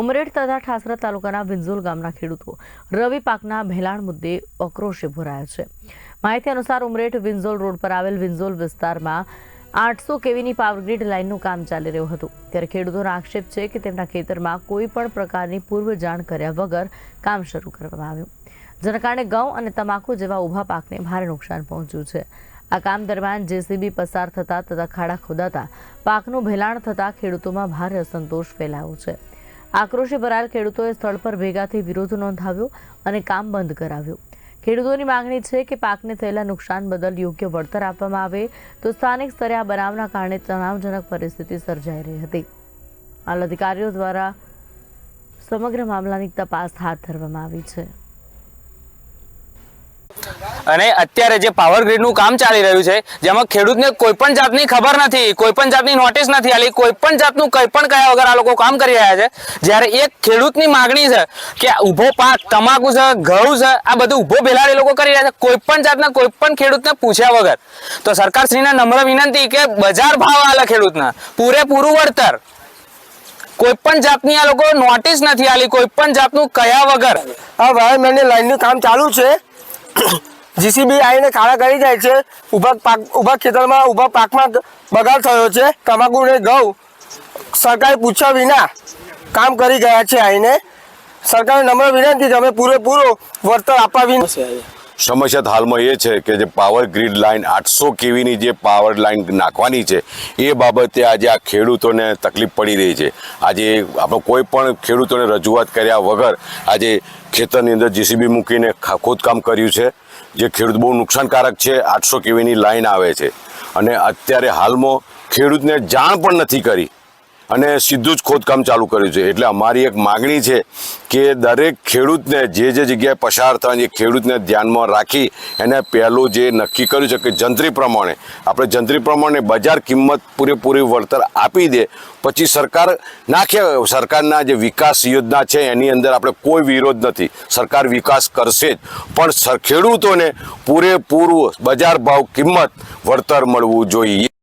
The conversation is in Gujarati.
ઉમરેઠ તથા ઠાસરા તાલુકાના વિંઝોલ ગામના ખેડૂતો રવિ પાકના ભેલાણ મુદ્દે આક્રોશે ભરાયા છે. માહિતી અનુસાર ઉમરેઠ વિંઝોલ રોડ પર આવેલ વિંઝોલ વિસ્તારમાં આઠસો કેવીની પાવરગ્રીડ લાઇનનું કામ ચાલી રહ્યું હતું. ત્યારે ખેડૂતોનો આક્ષેપ છે કે તેમના ખેતરમાં કોઈ પણ પ્રકારની પૂર્વ જાણ કર્યા વગર કામ શરૂ કરવામાં આવ્યું. જેના કારણે ઘઉં અને તમાકુ જેવા ઊભા પાકને ભારે નુકસાન પહોંચ્યું છે. આ કામ દરમિયાન જેસીબી પસાર થતા તથા ખાડા ખોદાતા પાકનું ભેલાણ થતા ખેડૂતોમાં ભારે અસંતોષ ફેલાયો છે. આક્રોશે ભરાયેલ ખેડૂતોએ સ્થળ પર ભેગા થઈ વિરોધ નોંધાવ્યો અને કામ બંધ કરાવ્યું. ખેડૂતોની માંગણી છે કે પાકને થયેલા નુકસાન બદલ યોગ્ય વળતર આપવામાં આવે તો સ્થાનિક સ્તરે આ બનાવના કારણે તણાવજનક પરિસ્થિતિ સર્જાઈ રહી હતી. હાલ અધિકારીઓ દ્વારા સમગ્ર મામલાની તપાસ હાથ ધરવામાં આવી છે. અને અત્યારે જે પાવર ગ્રીડનું કામ ચાલી રહ્યું છે, જેમાં ખેડૂતને કોઈ પણ જાતની ખબર નથી, કોઈ પણ જાતની નોટિસ નથી આલી, કોઈ પણ જાતનું કંઈ પણ કયા વગર આ લોકો કામ કરી રહ્યા છે, જ્યારે એક ખેડૂતની માગણી છે કે ઊભો પાક, તમાકુ છે, ઘઉં છે, આ બધું ઊભો બેલાડ એ લોકો કરી રહ્યા છે, કોઈ પણ જાતના કોઈ પણ ખેડૂતને પૂછ્યા વગર. તો સરકારશ્રીને નમ્ર વિનંતી કે બજાર ભાવ આલે ખેડૂતના, પૂરેપૂરું વળતર. કોઈ પણ જાતની આ લોકો નોટિસ નથી આલી, કોઈ પણ જાતનું કયા વગર. આ વાયરમેનની લાઈનનું કામ ચાલુ છે. જીસીબી આવીને ખાડા કરી જાય છે. ઊભા પાક ઊભા ખેતરમાં ઊભા પાકમાં બગાડ થયો છે. તમાકુ ને ઘઉં સરકારે પૂછ્યા વિના કામ કરી ગયા છે આવીને સરકારને નમ્ર વિનંતી, તમે પૂરેપૂરો વળતર આપવા વિના સમસ્યા હાલમાં એ છે કે જે પાવર ગ્રીડ લાઇન આઠસો કેવીની જે પાવર લાઇન નાખવાની છે, એ બાબતે આજે આ ખેડૂતોને તકલીફ પડી રહી છે. આજે આપણે કોઈ પણ ખેડૂતોને રજૂઆત કર્યા વગર આજે ખેતરની અંદર જીસીબી મૂકીને ખોદકામ કર્યું છે, જે ખેડૂત બહુ નુકસાનકારક છે, આઠસો કેવીની લાઇન આવે છે. અને અત્યારે હાલમાં ખેડૂતને જાણ પણ નથી કરી. અને સીધું જ ખોદકામ ચાલુ કર્યું છે. એટલે અમારી એક માગણી છે કે દરેક ખેડૂતને જે જે જગ્યાએ પસાર થવાની એ ખેડૂતને ધ્યાનમાં રાખી એને પહેલું જે નક્કી કર્યું છે કે જંત્રી પ્રમાણે, આપણે જંત્રી પ્રમાણે બજાર કિંમત પૂરેપૂરી વળતર આપી દે. પછી સરકાર નાખે, સરકારના જે વિકાસ યોજના છે એની અંદર આપણે કોઈ વિરોધ નથી. સરકાર વિકાસ કરશે જ. પણ ખેડૂતોને પૂરેપૂરું બજાર ભાવ કિંમત વળતર મળવું જોઈએ.